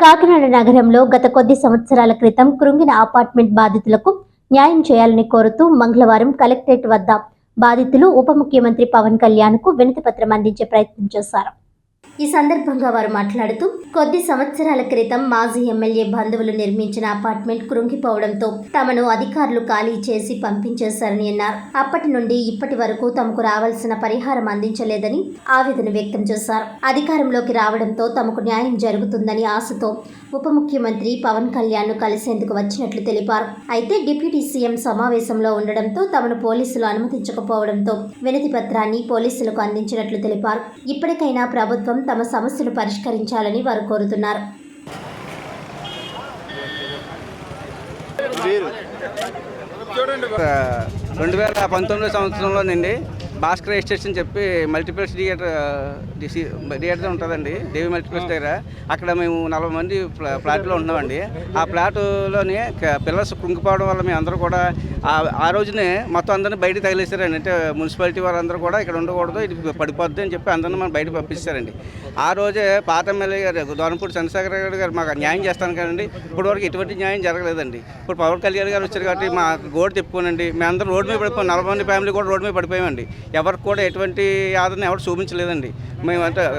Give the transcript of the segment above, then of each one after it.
కాకినాడ నగరంలో గత కొద్ది సంవత్సరాల క్రితం కృంగిన అపార్ట్మెంట్ బాధితులకు న్యాయం చేయాలని కోరుతూ మంగళవారం కలెక్టరేట్ వద్ద బాధితులు ఉప ముఖ్యమంత్రి పవన్ కళ్యాణ్కు వినతి పత్రం అందించే ప్రయత్నం చేశారు. ఈ సందర్భంగా వారు మాట్లాడుతూ కొద్ది సంవత్సరాల క్రితం మాజీ ఎమ్మెల్యే బంధువులు నిర్మించిన అపార్ట్మెంట్ కృంగిపోవడంతో తమను అధికారులు ఖాళీ చేసి పంపించేశారని అన్నారు. అప్పటి నుండి ఇప్పటి వరకు తమకు రావాల్సిన పరిహారం అందించలేదని ఆవేదన వ్యక్తం చేశారు. అధికారంలోకి రావడంతో తమకు న్యాయం జరుగుతుందని ఆశతో ఉప ముఖ్యమంత్రి పవన్ కళ్యాణ్ కలిసేందుకు వచ్చినట్లు తెలిపారు. అయితే డిప్యూటీ సీఎం సమావేశంలో ఉండడంతో తమను పోలీసులు అనుమతించకపోవడంతో వినతి పత్రాన్ని పోలీసులకు అందించినట్లు తెలిపారు. ఇప్పటికైనా ప్రభుత్వం తమ సమస్యను పరిష్కరించాలని వారు కోరుతున్నారు. రెండు వేల పంతొమ్మిది సంవత్సరంలోనండి భాస్కర్ ఎస్టేట్స్ అని చెప్పి మల్టీప్లెక్స్ థియేటర్ డిసి థియేటర్ ఉంటుందండి దేవి మల్టీప్లెక్స్ దగ్గర. అక్కడ మేము నలభై మంది ప్లా- ఉన్నామండి. ఆ ఫ్లాట్లోనే పిల్లర్స్ కుంగిపోవడం వల్ల మేము అందరూ కూడా ఆ- ఆ రోజునే మొత్తం అందరిని బయట తగిలేశారండి. అంటే మున్సిపాలిటీ వారందరూ కూడా ఇక్కడ ఉండకూడదు ఇది పడిపోద్ది అని చెప్పి అందరిని మనం బయట పంపిస్తారండి ఆ రోజే పాత ఎమ్మెల్యే గారు దోనపూడి చంద్రశేఖర గారు గారు మాకు న్యాయం చేస్తాను కదండి ఇప్పటివరకు ఎటువంటి న్యాయం జరగలేదండి. ఇప్పుడు పవన్ కళ్యాణ్ గారు వచ్చారు కాబట్టి మా గోడు తిప్పుకోనండి. మేమందరం రోడ్డు మీద పడిపోయాం నలభై మంది ఫ్యామిలీ కూడా రోడ్డు మీద పడిపోయామండి. ఎవరికి కూడా ఎటువంటి ఆదరణ ఎవరు చూపించలేదండి.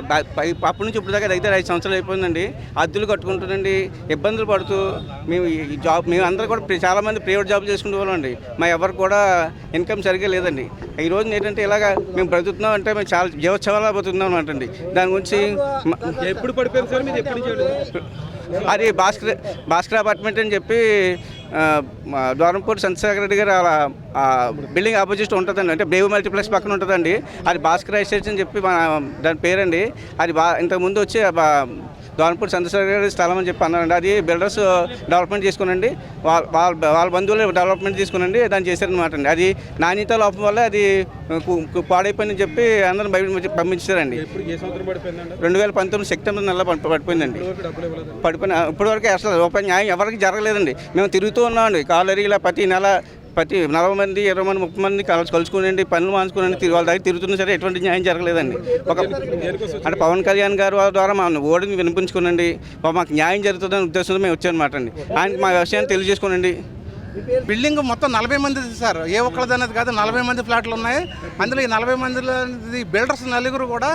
బ- పై- అప్పటి నుంచి ఇప్పుడు దాకా దగ్గర ఐదు సంవత్సరాలు అయిపోయిందండి. అద్దెలు కట్టుకుంటుందండి ఇబ్బందులు పడుతూ మేము ఈ జాబ్ మేము అందరూ కూడా ప్రి- చాలా మంది ప్రైవేట్ జాబ్ చేసుకునే వాళ్ళం అండి మా ఎవరికి కూడా ఇన్కమ్ సరిగ్గా లేదండి. ఈ రోజు ఏంటంటే ఇలాగా మేము బ్రతుకుతున్నాం అంటే మేము చాలా జీవోత్సవాలా బతుకుతున్నాం అనమాట అండి దాని గురించి ఎప్పుడు పడిపోయింది సార్ మీరు? వెళ్ళారు? అది భాస్కర్ భాస్కర్ అపార్ట్మెంట్ అని చెప్పి ద్వారంపూర్ చంద్రశేఖర రెడ్డి గారు అలా బిల్డింగ్ ఆపోజిట్ ఉంటుందండి. అంటే బ్రేవ్ మల్టీప్లెక్స్ పక్కన ఉంటుందండి. అది భాస్కర్ ఎస్టేట్స్ అని చెప్పి మన దాని పేరండి. అది బా ఇంతకుముందు వచ్చి ద్వారంపూర్ చంద్రశేఖర గారి స్థలం అని చెప్పి అన్నారండి. అది బిల్డర్స్ డెవలప్మెంట్ చేసుకునండి. వాళ్ళ వాళ్ళ వాళ్ళ బంధువులు డెవలప్మెంట్ తీసుకునండి దాన్ని చేశారనమాట అండి. అది నాణ్యత లోపం వల్ల అది కు- పాడైపోయిందని చెప్పి అందరం బయట పంపించారండి. రెండు వేల పంతొమ్మిది సెప్టెంబర్ నెల పడి- పడిపోయిందండి. పడిపోయిన ఇప్పటివరకు అసలు రూపాయి న్యాయం ఎవరికి జరగలేదండి. మేము తిరుగుతూ ఉన్నామండి. ఇలా ప్రతి నెల ప్రతి నలభై మంది ఇరవై మంది ముప్పై మంది కలిసి కలుసుకునండి పనులు మానుకునండి వాళ్ళ దగ్గర తిరుగుతున్నా సరే ఎటువంటి న్యాయం జరగలేదండి. ఒక అంటే పవన్ కళ్యాణ్ గారు వారి ద్వారా మా ఓడిని వినిపించుకునండి. మాకు న్యాయం జరుగుతుందనే ఉద్దేశంతో మేము వచ్చామన్నమాట అండి. ఆయనకి మా విషయాన్ని తెలియజేసుకోనండి. బిల్డింగ్ మొత్తం నలభై మంది సార్. ఏ ఒక్కరిది అనేది కాదు నలభై మంది ఫ్లాట్లు ఉన్నాయి. అందులో ఈ నలభై మందిలో బిల్డర్స్ నలుగురు కూడా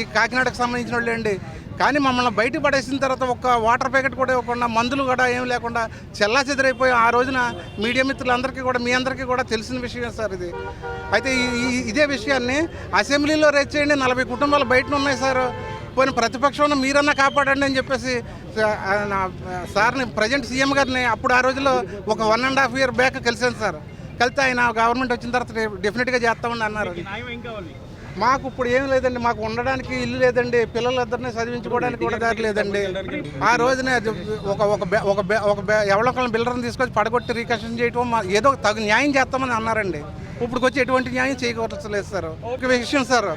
ఈ కాకినాడకు సంబంధించిన వాళ్ళు అండి కానీ మమ్మల్ని బయట పడేసిన తర్వాత ఒక్క వాటర్ ప్యాకెట్ కూడా ఇవ్వకుండా మందులు కూడా ఏం లేకుండా చెల్లా చెదిరైపోయి ఆ రోజున మీడియా మిత్రులందరికీ కూడా మీ అందరికీ కూడా తెలిసిన విషయం సార్ ఇది. అయితే ఈ- ఇదే విషయాన్ని అసెంబ్లీలో రేజ్ చేయండి నలభై కుటుంబాలు బయట ఉన్నాయి సార్. పోయిన ప్రతిపక్షంలో మీరన్నా కాపాడండి అని చెప్పేసి సార్ని ప్రజెంట్ సీఎం గారిని అప్పుడు ఆ రోజుల్లో ఒక one and half year back కలిసాను sir. కలిస్తే ఆయన గవర్నమెంట్ వచ్చిన తర్వాత డెఫినెట్గా చేస్తామని అన్నారు. మాకు ఇప్పుడు ఏం లేదండి మాకు ఉండడానికి ఇల్లు లేదండి పిల్లలిద్దరిని చదివించుకోవడానికి కూడా దారి లేదండి. ఆ రోజున ఒక ఒక ఒక బె- ఒక ఎవరికొకరిని బిల్డర్ని తీసుకొచ్చి పడగొట్టి రీకన్స్ట్రక్షన్ చేయటం మా- ఏదో తగు న్యాయం చేస్తామని అన్నారండి. ఇప్పుడు వచ్చి ఎటువంటి న్యాయం చేయకూడలేదు సార్. ఒక విషయం సార్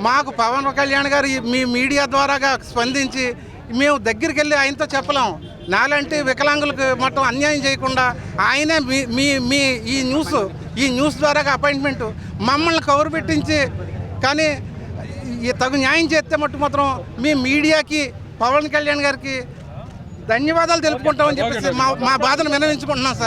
మాకు పవన్ కళ్యాణ్ గారు మీ మీడియా ద్వారాగా స్పందించి మేము దగ్గరికి వెళ్ళి ఆయనతో చెప్పలేం. నాలంటి వికలాంగులకు మొత్తం అన్యాయం చేయకుండా ఆయనే మీ మీ మీ ఈ న్యూస్ ఈ న్యూస్ ద్వారాగా అపాయింట్మెంట్ మమ్మల్ని కౌరు పెట్టించి కానీ ఈ తగు న్యాయం చేస్తే మట్టు మాత్రం మీ మీడియాకి పవన్ కళ్యాణ్ గారికి ధన్యవాదాలు తెలుపుకుంటామని చెప్పేసి మా మా బాధను వినవించుకుంటున్నాం సార్.